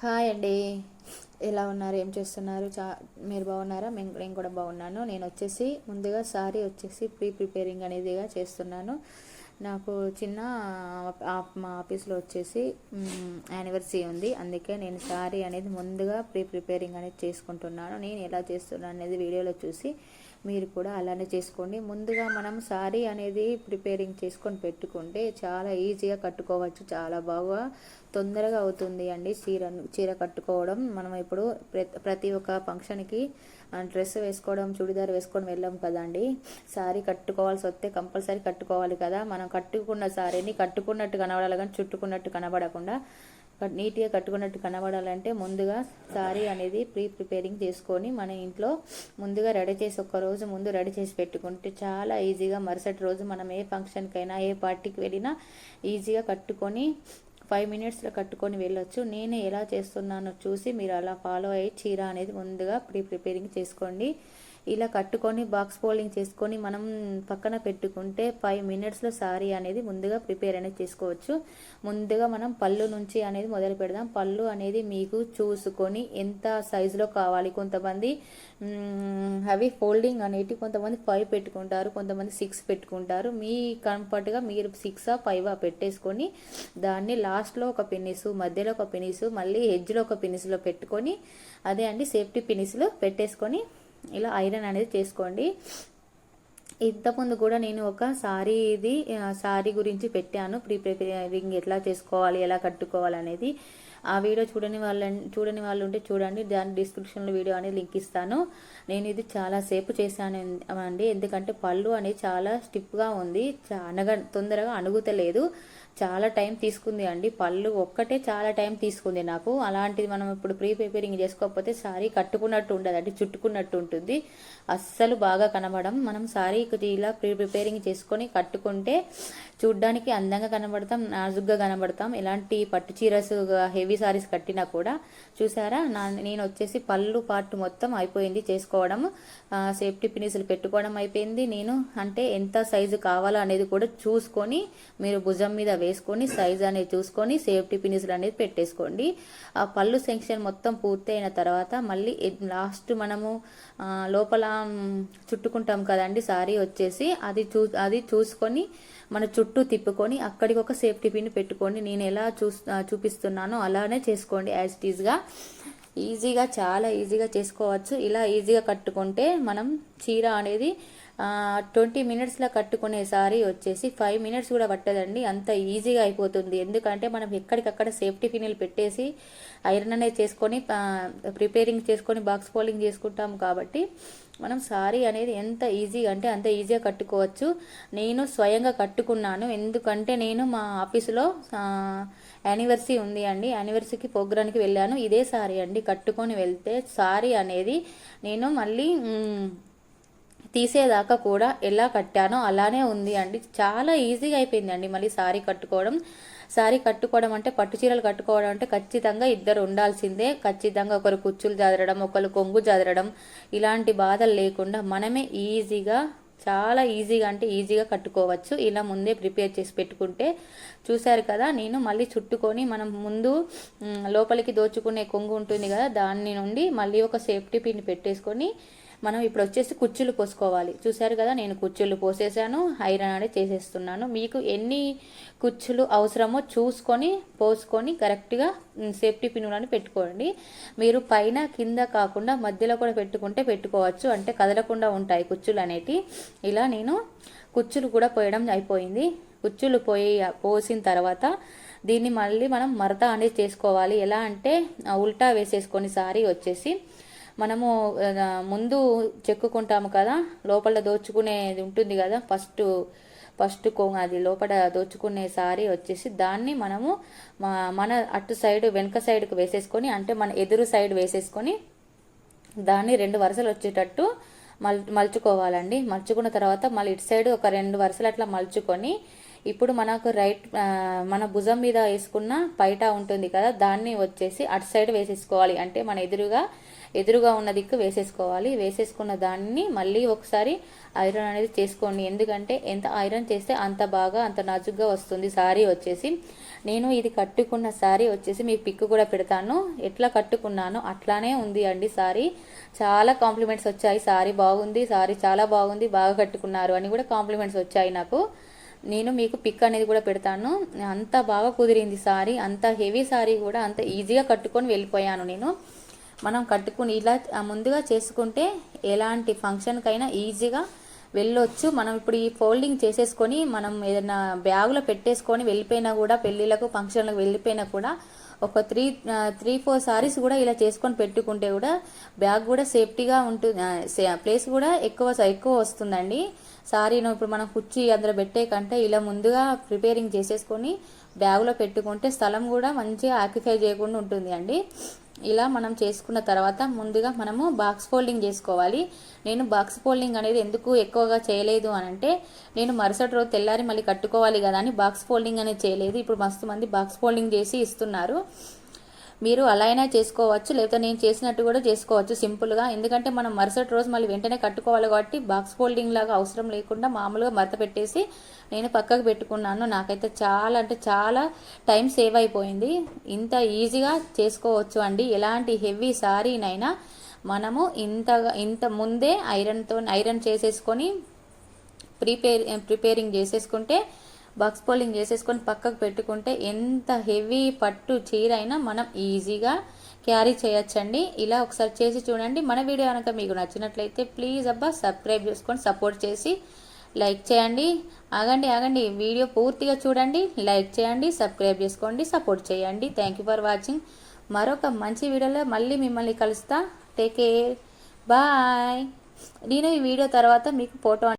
Hi అండి. ఎలా ఉన్నారు? ఏం చేస్తున్నారు? చా మీరు బాగున్నారా? మేము నేను కూడా బాగున్నాను. నేను వచ్చేసి ముందుగా సారీ వచ్చేసి ప్రీ ప్రిపేరింగ్ అనేదిగా చేస్తున్నాను. నాకు చిన్న మా ఆఫీస్లో వచ్చేసి యానివర్సరీ ఉంది. అందుకే నేను సారీ అనేది ముందుగా ప్రీ ప్రిపేరింగ్ అనేది చేసుకుంటున్నాను. నేను ఎలా చేస్తున్నాను అనేది వీడియోలో చూసి మీరు కూడా అలానే చేసుకోండి. ముందుగా మనం సారీ అనేది ప్రిపేరింగ్ చేసుకొని పెట్టుకుంటే చాలా ఈజీగా కట్టుకోవచ్చు. చాలా బాగా తొందరగా అవుతుంది అండి చీరను. చీర కట్టుకోవడం. మనం ఇప్పుడు ప్రతి ప్రతి ఒక్క ఫంక్షన్కి డ్రెస్ వేసుకోవడం చుడిదార్ వేసుకొని వెళ్ళాం కదండి. సారీ కట్టుకోవాల్సి వస్తే కంపల్సరీ కట్టుకోవాలి కదా. మనం కట్టుకున్న సారీని కట్టుకున్నట్టు కనబడాలి కానీ చుట్టుకున్నట్టు కనబడకుండా నీట్గా కట్టుకున్నట్టు కనబడాలంటే ముందుగా సారీ అనేది ప్రీ ప్రిపేరింగ్ చేసుకొని మన ఇంట్లో ముందుగా రెడీ చేసి ఒక రోజు ముందు రెడీ చేసి పెట్టుకుంటే చాలా ఈజీగా మరుసటి రోజు మనం ఏ ఫంక్షన్కైనా ఏ పార్టీకి వెళ్ళినా ఈజీగా కట్టుకొని ఫైవ్ మినిట్స్లో కట్టుకొని వెళ్ళొచ్చు. నేను ఎలా చేస్తున్నానో చూసి మీరు అలా ఫాలో అయ్యి చీర అనేది ముందుగా ప్రీ ప్రిపేరింగ్ చేసుకోండి. ఇలా కట్టుకొని బాక్స్ ఫోల్డింగ్ చేసుకొని మనం పక్కన పెట్టుకుంటే ఫైవ్ మినిట్స్లో సారీ అనేది ముందుగా ప్రిపేర్ అనేది చేసుకోవచ్చు. ముందుగా మనం పళ్ళు నుంచి అనేది మొదలు పెడదాం. పళ్ళు అనేది మీకు చూసుకొని ఎంత సైజులో కావాలి. కొంతమంది అవి ఫోల్డింగ్ అనేటి కొంతమంది ఫైవ్ పెట్టుకుంటారు. కొంతమంది సిక్స్ పెట్టుకుంటారు. మీ కంఫర్ట్గా మీరు సిక్స్ ఫైవ్ పెట్టేసుకొని దాన్ని లాస్ట్లో ఒక పిన్నిసు మధ్యలో ఒక పినిసు మళ్ళీ ఎడ్జ్లో ఒక పినిసులో పెట్టుకొని అదే అండి సేఫ్టీ పినిసులు పెట్టేసుకొని ఇలా ఐరన్ అనేది చేసుకోండి. ఇంతకుముందు కూడా నేను ఒక సారీ ఇది సారీ గురించి పెట్టాను. ప్రీ ప్రిపేరింగ్ ఎట్లా చేసుకోవాలి ఎలా కట్టుకోవాలి అనేది. ఆ వీడియో చూడని వాళ్ళ చూడని వాళ్ళు ఉంటే చూడండి. దాని డిస్క్రిప్షన్లో వీడియో అనేది లింక్ ఇస్తాను. నేను ఇది చాలా సేపు చేశాను అండి. ఎందుకంటే పళ్ళు అనేది చాలా స్టిప్గా ఉంది. అనగ తొందరగా అణుగుతలేదు. చాలా టైం తీసుకుంది అండి. పళ్ళు ఒక్కటే చాలా టైం తీసుకుంది నాకు. అలాంటిది మనం ఇప్పుడు ప్రీ ప్రిపేరింగ్ చేసుకోకపోతే సారీ కట్టుకున్నట్టు ఉండదు. అంటే చుట్టుకున్నట్టు ఉంటుంది. అస్సలు బాగా కనబడం. మనం సారీ ఇలా ప్రీ ప్రిపేరింగ్ చేసుకొని కట్టుకుంటే చూడ్డానికి అందంగా కనబడతాం నాజుగ్గా కనబడతాం. ఎలాంటి పట్టు చీరస్ హెవీ సారీస్ కట్టినా కూడా చూసారా? నా నేను వచ్చేసి పళ్ళు పార్ట్ మొత్తం అయిపోయింది చేసుకోవడం. సేఫ్టీ పినిసులు పెట్టుకోవడం అయిపోయింది. నేను అంటే ఎంత సైజు కావాలో అనేది కూడా చూసుకొని మీరు భుజం మీద వేసుకొని సైజ్ అనేది చూసుకొని సేఫ్టీ పినిసులు అనేది పెట్టేసుకోండి. ఆ పళ్ళు సెక్షన్ మొత్తం పూర్తయిన తర్వాత మళ్ళీ లాస్ట్ మనము లోపల చుట్టుకుంటాం కదండి సారీ వచ్చేసి అది చూ అది చూసుకొని మన చుట్టూ తిప్పుకొని అక్కడికి ఒక సేఫ్టీ పిన్ పెట్టుకోండి. నేను ఎలా చూ చూపిస్తున్నానో అలానే చేసుకోండి యాజ్ ఇట్ ఈజ్గా. ఈజీగా చాలా ఈజీగా చేసుకోవచ్చు. ఇలా ఈజీగా కట్టుకుంటే మనం చీర అనేది ట్వంటీ మినిట్స్లో కట్టుకునే సారీ వచ్చేసి ఫైవ్ మినిట్స్ కూడా పట్టదండి. అంత ఈజీగా అయిపోతుంది. ఎందుకంటే మనం ఎక్కడికక్కడ సేఫ్టీ ఫినిల్ పెట్టేసి ఐరన్ అనేది చేసుకొని ప్రిపేరింగ్ చేసుకొని బాక్స్ ఫోల్డింగ్ చేసుకుంటాం కాబట్టి మనం సారీ అనేది ఎంత ఈజీగా అంటే అంత ఈజీగా కట్టుకోవచ్చు. నేను స్వయంగా కట్టుకున్నాను. ఎందుకంటే నేను మా ఆఫీసులో యానివర్సరీ ఉంది అండి. యానివర్సరీకి ప్రోగ్రామ్కి వెళ్ళాను. ఇదే సారీ అండి. కట్టుకొని వెళ్తే సారీ అనేది నేను మళ్ళీ తీసేదాకా కూడా ఎలా కట్టానో అలానే ఉంది అండి. చాలా ఈజీగా అయిపోయింది అండి మళ్ళీ సారీ కట్టుకోవడం. సారీ కట్టుకోవడం అంటే పట్టు చీరలు కట్టుకోవడం అంటే ఖచ్చితంగా ఇద్దరు ఉండాల్సిందే. ఖచ్చితంగా ఒకరు కుచ్చులు జాదరడం ఒకరు కొంగు జాదరడం. ఇలాంటి బాధలు లేకుండా మనమే ఈజీగా చాలా ఈజీగా అంటే ఈజీగా కట్టుకోవచ్చు. ఇలా ముందే ప్రిపేర్ చేసి పెట్టుకుంటే చూశారు కదా నేను మళ్ళీ చుట్టుకొని మనం ముందు లోపలికి దోచుకునే కొంగు ఉంటుంది కదా దాని నుండి మళ్ళీ ఒక సేఫ్టీ పిన్ పెట్టేసుకొని మనం ఇప్పుడు వచ్చేసి కుచ్చులు పోసుకోవాలి. చూశారు కదా నేను కుచ్చులు పోసేసాను ఐరన్ అనేది చేసేస్తున్నాను. మీకు ఎన్ని కుచ్చులు అవసరమో చూసుకొని పోసుకొని కరెక్ట్గా సేఫ్టీ పిన్నులను పెట్టుకోండి. మీరు పైన కింద కాకుండా మధ్యలో కూడా పెట్టుకుంటే పెట్టుకోవచ్చు. అంటే కదలకుండా ఉంటాయి కుచ్చులు అనేటి. ఇలా నేను కుచ్చులు కూడా పోయడం అయిపోయింది. కుచ్చులు పోయి పోసిన తర్వాత దీన్ని మళ్ళీ మనం మరత అనేది చేసుకోవాలి. ఎలా అంటే ఉల్టా వేసేసుకొని సారీ వచ్చేసి మనము ముందు చెక్కుకుంటాము కదా లోపల దోచుకునేది ఉంటుంది కదా ఫస్ట్ ఫస్ట్ కో అది లోపల దోచుకునే సారీ వచ్చేసి దాన్ని మనము మన అటు సైడ్ వెనక సైడ్కి వేసేసుకొని అంటే మన ఎదురు సైడ్ వేసేసుకొని దాన్ని రెండు వరుసలు వచ్చేటట్టు మల్ మలుచుకోవాలండి. మలుచుకున్న తర్వాత మళ్ళీ ఇటు సైడ్ ఒక రెండు వరుసలు అట్లా మలుచుకొని ఇప్పుడు మనకు రైట్ మన భుజం మీద వేసుకున్న పైట ఉంటుంది కదా దాన్ని వచ్చేసి అటు సైడ్ వేసేసుకోవాలి. అంటే మన ఎదురుగా ఎదురుగా ఉన్న దిక్కు వేసేసుకోవాలి. వేసేసుకున్న దాన్ని మళ్ళీ ఒకసారి ఐరన్ అనేది చేసుకోండి. ఎందుకంటే ఎంత ఐరన్ చేస్తే అంత బాగా అంత నాజుగ్గా వస్తుంది సారీ వచ్చేసి. నేను ఇది కట్టుకున్న సారీ వచ్చేసి మీకు పిక్ కూడా పెడతాను. ఎట్లా కట్టుకున్నానో అట్లానే ఉంది అండి సారీ. చాలా కాంప్లిమెంట్స్ వచ్చాయి. సారీ బాగుంది సారీ చాలా బాగుంది బాగా కట్టుకున్నారు అని కూడా కాంప్లిమెంట్స్ వచ్చాయి నాకు. నేను మీకు పిక్ అనేది కూడా పెడతాను. అంత బాగా కుదిరింది సారీ అంత హెవీ సారీ కూడా అంత ఈజీగా కట్టుకొని వెళ్ళిపోయాను నేను. మనం కట్టుకుని ఇలా ముందుగా చేసుకుంటే ఎలాంటి ఫంక్షన్కైనా ఈజీగా వెళ్ళొచ్చు. మనం ఇప్పుడు ఈ ఫోల్డింగ్ చేసేసుకొని మనం ఏదైనా బ్యాగులో పెట్టేసుకొని వెళ్ళిపోయినా కూడా పెళ్ళిళ్ళకు ఫంక్షన్లకు వెళ్ళిపోయినా కూడా ఒక త్రీ త్రీ ఫోర్ సారీస్ కూడా ఇలా చేసుకొని పెట్టుకుంటే కూడా బ్యాగ్ కూడా సేఫ్టీగా ఉంటుంది ప్లేస్ కూడా ఎక్కువ ఎక్కువ వస్తుందండి. సారీను ఇప్పుడు మనం కుర్చీ అందులో పెట్టే కంటే ఇలా ముందుగా ప్రిపేరింగ్ చేసేసుకొని బ్యాగులో పెట్టుకుంటే స్థలం కూడా మంచిగా ఆక్యుపై చేయకుండా ఉంటుంది అండి ఇలా మనం చేసుకున్న తర్వాత ముందుగా మనము బాక్స్ ఫోల్డింగ్ చేసుకోవాలి. నేను బాక్స్ ఫోల్డింగ్ అనేది ఎందుకు ఎక్కువగా చేయలేదు అని అంటే నేను మరుసటి రోజు తెల్లారి మళ్ళీ కట్టుకోవాలి కదా అని బాక్స్ ఫోల్డింగ్ అనేది చేయలేదు. ఇప్పుడు మస్తు మంది బాక్స్ ఫోల్డింగ్ చేసి ఇస్తున్నారు. మీరు అలా అయినా చేసుకోవచ్చు లేకపోతే నేను చేసినట్టు కూడా చేసుకోవచ్చు సింపుల్గా. ఎందుకంటే మనం మరుసటి రోజు మళ్ళీ వెంటనే కట్టుకోవాలి కాబట్టి బాక్స్ ఫోల్డింగ్ లాగా అవసరం లేకుండా మామూలుగా మరత పెట్టేసి నేను పక్కకు పెట్టుకున్నాను. నాకైతే చాలా అంటే చాలా టైం సేవ్ అయిపోయింది. ఇంత ఈజీగా చేసుకోవచ్చు అండి. ఎలాంటి హెవీ సారీనైనా మనము ఇంతగా ఇంత ముందే ఐరన్తో ఐరన్ చేసేసుకొని ప్రిపేర్ ప్రిపేరింగ్ చేసేసుకుంటే బక్స్ పోలింగ్ చేసేసుకొని పక్కకు పెట్టుకుంటే ఎంత హెవీ పట్టు చీర అయినా మనం ఈజీగా క్యారీ చేయొచ్చండి. ఇలా ఒకసారి చేసి చూడండి. మన వీడియో కనుక మీకు నచ్చినట్లయితే ప్లీజ్ అబ్బా సబ్స్క్రైబ్ చేసుకొని సపోర్ట్ చేసి లైక్ చేయండి. ఆగండి ఆగండి. వీడియో పూర్తిగా చూడండి. లైక్ చేయండి సబ్స్క్రైబ్ చేసుకోండి సపోర్ట్ చేయండి. థ్యాంక్ యూ ఫర్ వాచింగ్ మరొక మంచి వీడియోలో మళ్ళీ మిమ్మల్ని కలుస్తా. టేక్ కేర్ బాయ్ నేను ఈ వీడియో తర్వాత మీకు ఫోటో